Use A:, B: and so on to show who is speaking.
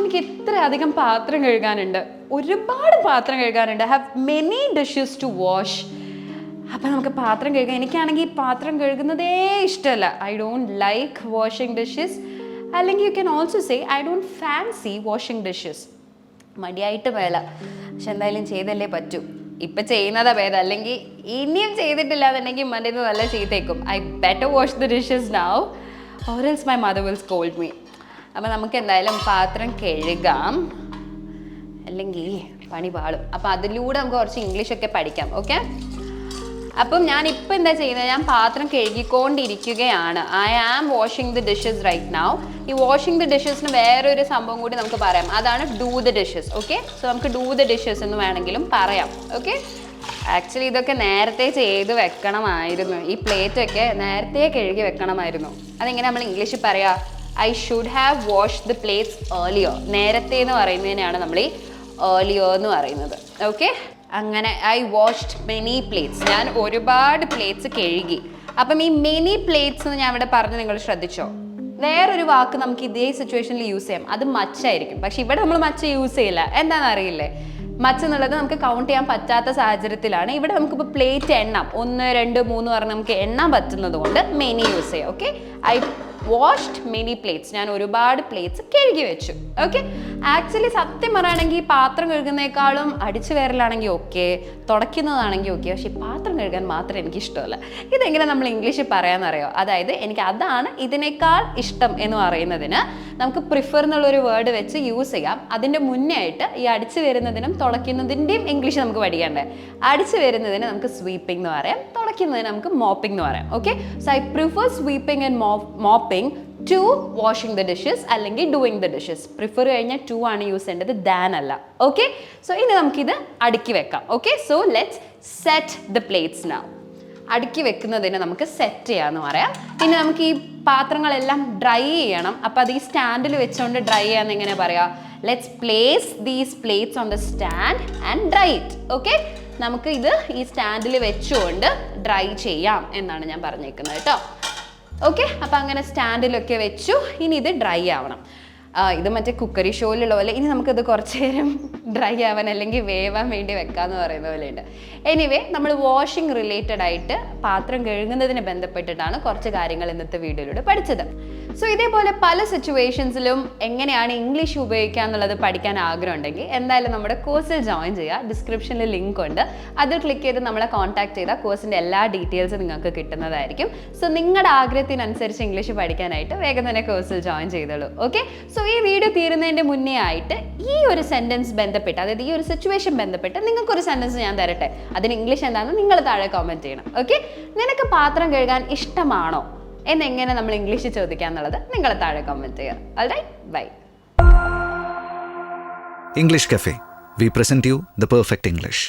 A: എനിക്ക് ഇത്ര അധികം പാത്രം കഴുകാനുണ്ട്. ഒരുപാട് പാത്രം കഴുകാനുണ്ട്. Have many dishes to wash അപ്പം നമുക്ക് പാത്രം കഴുകാൻ എനിക്കാണെങ്കിൽ പാത്രം കഴുകുന്നതേ ഇഷ്ടമല്ല. I don't like washing dishes അല്ലെങ്കിൽ you can also say I don't fancy washing dishes മടിയായിട്ട് വേല പക്ഷെ എന്തായാലും ചെയ്തല്ലേ പറ്റൂ. ഇപ്പം ചെയ്യുന്നതാ ഭേദം. അല്ലെങ്കിൽ ഇനിയും ചെയ്തിട്ടില്ല എന്നുണ്ടെങ്കിൽ മന്റെ നല്ല ചെയ്തേക്കും I better wash the dishes now or else my mother will scold me അപ്പം നമുക്ക് എന്തായാലും പാത്രം കഴുകാം. അല്ലെങ്കിൽ പണി പാളും. അപ്പം അതിലൂടെ നമുക്ക് കുറച്ച് ഇംഗ്ലീഷൊക്കെ പഠിക്കാം ഓക്കെ അപ്പം ഞാൻ ഇപ്പം എന്താ ചെയ്യുന്നത് ഞാൻ പാത്രം കഴുകിക്കൊണ്ടിരിക്കുകയാണ്. I am washing the dishes right now ഈ വാഷിംഗ് ദി ഡിഷസിന് വേറൊരു സംഭവം കൂടി നമുക്ക് പറയാം. അതാണ് do the dishes okay so നമുക്ക് ഡൂ ദ ഡിഷസ് എന്ന് വേണമെങ്കിലും പറയാം ഓക്കെ ആക്ച്വലി ഇതൊക്കെ നേരത്തെ ചെയ്ത് വെക്കണമായിരുന്നു. ഈ പ്ലേറ്റൊക്കെ നേരത്തെ കഴുകി വെക്കണമായിരുന്നു. അതെങ്ങനെ നമ്മൾ ഇംഗ്ലീഷിൽ പറയാ? I should have wash the plates ഏർലിയോ നേരത്തെ എന്ന് പറയുന്നതിനാണ് നമ്മൾ ഈ ഏർലിയോ എന്ന് പറയുന്നത്. ഓക്കെ അങ്ങനെ ഐ വാഷ്ഡ് മെനി പ്ലേറ്റ്സ് ഞാൻ ഒരുപാട് പ്ലേറ്റ്സ് കഴുകി. അപ്പം ഈ മെനി പ്ലേറ്റ്സ് എന്ന് ഞാൻ ഇവിടെ പറഞ്ഞ് നിങ്ങൾ ശ്രദ്ധിച്ചോ? വേറൊരു വാക്ക് നമുക്ക് ഇതേ സിറ്റുവേഷനിൽ യൂസ് ചെയ്യാം. അത് മച്ചായിരിക്കും. പക്ഷെ ഇവിടെ നമ്മൾ മച്ച യൂസ് ചെയ്യില്ല. എന്താണെന്ന് അറിയില്ലേ? മച്ച് എന്നുള്ളത് നമുക്ക് കൗണ്ട് ചെയ്യാൻ പറ്റാത്ത സാഹചര്യത്തിലാണ്. ഇവിടെ നമുക്കിപ്പോൾ പ്ലേറ്റ് എണ്ണാം. ഒന്ന് രണ്ട് മൂന്ന് പറഞ്ഞ് നമുക്ക് എണ്ണാൻ പറ്റുന്നത് കൊണ്ട് മെനി യൂസ് ചെയ്യാം. Okay I washed many plates ഞാൻ ഒരുപാട് പ്ലേറ്റ്സ് കഴുകി വെച്ചു. ഓക്കെ ആക്ച്വലി സത്യം പറയുകയാണെങ്കിൽ പാത്രം കഴുകുന്നേക്കാളും അടിച്ചു കയറലാണെങ്കിൽ ഓക്കെ തുടയ്ക്കുന്നതാണെങ്കിൽ ഓക്കെ പക്ഷേ പാത്രം കഴുകാൻ മാത്രം എനിക്ക് ഇഷ്ടമല്ല ഇതെങ്ങനെ നമ്മൾ ഇംഗ്ലീഷിൽ പറയാമെന്നറിയോ അതായത് എനിക്ക് അതാണ് ഇതിനേക്കാൾ ഇഷ്ടം എന്ന് പറയുന്നതിന് നമുക്ക് പ്രിഫർ എന്നുള്ളൊരു വേർഡ് വെച്ച് യൂസ് ചെയ്യാം. അതിന്റെ മുന്നേ ആയിട്ട് ഈ അടിച്ചു വരുന്നതിനും തുളയ്ക്കുന്നതിന്റെയും ഇംഗ്ലീഷ് നമുക്ക് പഠിക്കണ്ടേ അടിച്ചു വരുന്നതിന് നമുക്ക് സ്വീപ്പിംഗ് എന്ന് പറയാം. തുളയ്ക്കുന്നതിന് നമുക്ക് മോപ്പിംഗ് എന്ന് പറയാം. Okay so I prefer sweeping and mopping to washing the dishes അല്ലെങ്കിൽ ഡൂയിങ് ദ ഡിഷസ് പ്രിഫർ കഴിഞ്ഞാൽ ടു ആണ് യൂസ് ചെയ്യേണ്ടത് ദാൻ അല്ല. ഓക്കെ സോ ഇനി നമുക്കിത് അടുക്കി വെക്കാം. Okay so let's set the plates now അടുക്കി വെക്കുന്നതിന് നമുക്ക് സെറ്റ് ചെയ്യാന്ന് പറയാം. പിന്നെ നമുക്ക് ഈ പാത്രങ്ങളെല്ലാം ഡ്രൈ ചെയ്യണം. അപ്പോൾ അത് ഈ സ്റ്റാൻഡിൽ വെച്ചുകൊണ്ട് ഡ്രൈ ചെയ്യാന്ന് എങ്ങനെ പറയാം? Let's place these plates on the stand and dry it okay നമുക്ക് ഇത് ഈ സ്റ്റാൻഡിൽ വെച്ചുകൊണ്ട് ഡ്രൈ ചെയ്യാം എന്നാണ് ഞാൻ പറഞ്ഞേക്കുന്നത് കേട്ടോ. ഓക്കെ അപ്പോൾ അങ്ങനെ സ്റ്റാൻഡിലൊക്കെ വെച്ചു. ഇനി ഇത് ഡ്രൈ ആവണം. ഇത് മറ്റേ കുക്കറി ഷോയിലുള്ള പോലെ. ഇനി നമുക്കിത് കുറച്ച് നേരം ഡ്രൈ ആവാൻ അല്ലെങ്കിൽ വേവാൻ വേണ്ടി വെക്കാന്ന് പറയുന്ന പോലെയുണ്ട് എനിവേ നമ്മൾ വാഷിംഗ് റിലേറ്റഡ് ആയിട്ട് പാത്രം കഴുകുന്നതിന് ബന്ധപ്പെട്ടിട്ടാണ് കുറച്ച് കാര്യങ്ങൾ ഇന്നത്തെ വീഡിയോയിലൂടെ പഠിച്ചത്. സോ ഇതേപോലെ പല സിറ്റുവേഷൻസിലും എങ്ങനെയാണ് ഇംഗ്ലീഷ് ഉപയോഗിക്കുക എന്നുള്ളത് പഠിക്കാൻ ആഗ്രഹം ഉണ്ടെങ്കിൽ എന്തായാലും നമ്മുടെ കോഴ്സിൽ ജോയിൻ ചെയ്യുക. ഡിസ്ക്രിപ്ഷനിൽ ലിങ്ക് ഉണ്ട്. അത് ക്ലിക്ക് ചെയ്ത് നമ്മളെ കോൺടാക്ട് ചെയ്താൽ കോഴ്സിന്റെ എല്ലാ ഡീറ്റെയിൽസും നിങ്ങൾക്ക് കിട്ടുന്നതായിരിക്കും. സോ നിങ്ങളുടെ ആഗ്രഹത്തിനനുസരിച്ച് ഇംഗ്ലീഷ് പഠിക്കാനായിട്ട് വേഗം തന്നെ കോഴ്സിൽ ജോയിൻ ചെയ്തോളൂ. ഓക്കെ സോ ഈ വീഡിയോ തീരുന്നതിന്റെ മുന്നേ ആയിട്ട് ഈ ഒരു സെന്റൻസ് ബന്ധപ്പെട്ട് അതായത് ഈ ഒരു സിറ്റുവേഷൻ ബന്ധപ്പെട്ട് നിങ്ങൾക്കൊരു സെന്റൻസ് ഞാൻ തരട്ടെ. അതിന് ഇംഗ്ലീഷ് എന്താണെന്ന് നിങ്ങൾ താഴെ കോമെന്റ് ചെയ്യണം. ഓക്കെ നിനക്ക് പാത്രം കഴുകാൻ ഇഷ്ടമാണോ? എന്നെങ്ങനെ നമ്മൾ ഇംഗ്ലീഷിൽ ചോദിക്കാന്നുള്ളത് നിങ്ങൾ താഴെ കമന്റ് ചെയ്യുക bye
B: English Cafe we present you the perfect English.